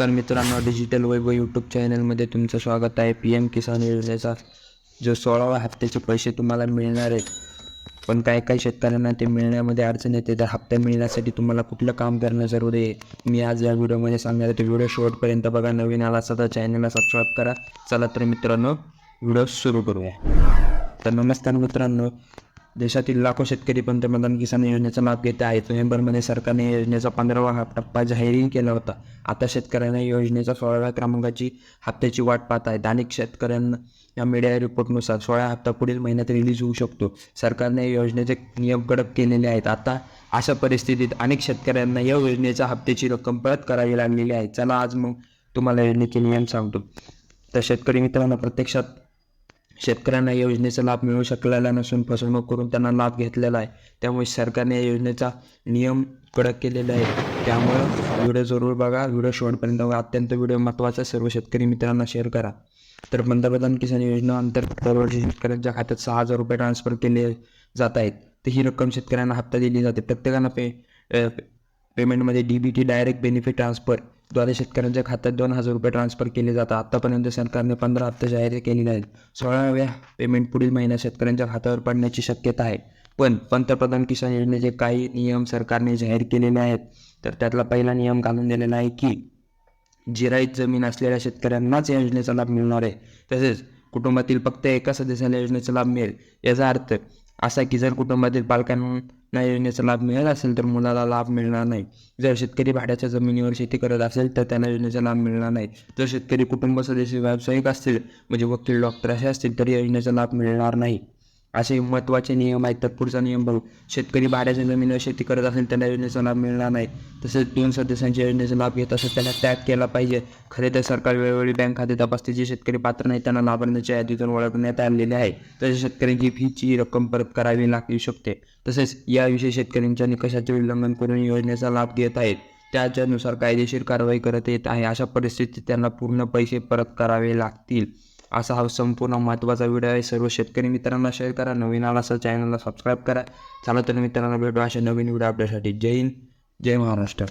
नमस्कार मित्रांनो डिजिटल वैभव यूट्यूब चॅनलमध्ये तुमचं स्वागत आहे. पी एम किसान योजनेचा जो सोळावा हप्त्याचे पैसे तुम्हाला मिळणार आहेत पण काही काही शेतकऱ्यांना ते मिळण्यामध्ये अडचण येते. तर हप्ता मिळण्यासाठी तुम्हाला कुठलं काम करणं जरुरी आहे? मी आज या व्हिडिओमध्ये सांगणार आहे. तर व्हिडिओ शेवटपर्यंत बघा. नवीन आला असता तर चॅनलला सबस्क्राईब करा. चला तर मित्रांनो व्हिडिओ सुरू करूया. तर नमस्कार मित्रांनो देशातील लाखो शेतकरी पंतप्रधान किसान योजनेचा लाभ घेत आहेत. नोव्हेंबरमध्ये सरकारने योजनेचा पंधरावा टप्पा जाहीरही केला होता. आता शेतकऱ्यांना या योजनेचा सोळाव्या क्रमांकाची हप्त्याची वाट पाहत आहेत अनेक शेतकऱ्यांना या मीडिया रिपोर्टनुसार सोळा हप्ता पुढील महिन्यात रिलीज होऊ शकतो. सरकारने या योजनेचे नियम कडक केलेले आहेत. आता अशा परिस्थितीत अनेक शेतकऱ्यांना या योजनेच्या हप्त्याची रक्कम परत करावी लागलेली आहे. चला आज मग तुम्हाला योजनेचे नियम सांगतो. तर शेतकरी मित्रांनो प्रत्यक्षात शेतकऱ्यांना या योजनेचा लाभ मिळू शकलेला नसून फसवणूक करून त्यांना लाभ घेतलेला आहे. त्यामुळे सरकारने या योजनेचा नियम कडक केलेला आहे. त्यामुळं व्हिडिओ जरूर बघा. व्हिडिओ शेवटपर्यंत बघा. अत्यंत व्हिडिओ महत्त्वाचा सर्व शेतकरी मित्रांना शेअर करा. तर पंतप्रधान किसान योजना अंतर्गत दरवर्षी शेतकऱ्यांच्या खात्यात सहा हजार रुपये ट्रान्सफर केले जात आहेत. तर ही रक्कम शेतकऱ्यांना हप्ता दिली जाते. प्रत्येकानं पे पेमेंटमध्ये D B T direct benefit ट्रान्सफरद्वारे शेतकऱ्यांच्या खात्यात दोन हजार रुपये ट्रान्सफर केले जातात. आतापर्यंत सरकारने पंधरा हप्ते जाहीर केलेले आहेत सोळाव्या पेमेंट पुढील महिन्यात शेतकऱ्यांच्या खात्यावर पडण्याची शक्यता आहे. पण पंतप्रधान किसान योजनेचे काही नियम सरकारने जाहीर केलेले आहेत. तर त्यातला पहिला नियम घालून दिलेला आहे की जिराईत जमीन असलेल्या शेतकऱ्यांनाच या योजनेचा लाभ मिळणार आहे. तसेच कुटुंबातील फक्त एका सदस्याला योजनेचा लाभ मिळेल. याचा अर्थ असा की जर कुटुंबातील पालकांना योजनेचा लाभ मिळत असेल तर मुलाला लाभ मिळणार नाही. जर शेतकरी भाड्याच्या जमिनीवर शेती करत असेल तर त्यांना योजनेचा लाभ मिळणार नाही. जर शेतकरी कुटुंब सदस्य व्यावसायिक असतील म्हणजे वकील डॉक्टर असे असतील तर योजनेचा लाभ मिळणार नाही. असे महत्त्वाचे नियम आहेत तर पुढचा नियम बघू. शेतकरी भाड्याच्या जमिनीवर शेती करत असेल त्यांना योजनेचा लाभ मिळणार नाही. तसेच दोन सदस्यांच्या योजनेचा लाभ घेत असेल त्यांना त्याग केला पाहिजे. खरे तर सरकार वेळोवेळी बँक खाते तपासते जे शेतकरी पात्र नाही त्यांना लाभार्थ्यांच्या यादीतून ओळखण्यात आलेले आहे. तसेच शेतकऱ्यांची फीची रक्कम परत करावी लागू शकते. तसेच याविषयी शेतकऱ्यांच्या निकषाचे उल्लंघन करून योजनेचा लाभ घेत आहेत. त्याच्यानुसार कायदेशीर कारवाई करत येत आहे. अशा परिस्थितीत त्यांना पूर्ण पैसे परत करावे लागतील. असा हा संपूर्ण महत्त्वाचा व्हिडिओ आहे. सर्व शेतकरी मित्रांना शेअर करा. नवीन आला असं चॅनलला सबस्क्राईब करा. चला तर मित्रांना भेटू अशा नवीन व्हिडिओ आपल्यासाठी जय हिंद जय महाराष्ट्र.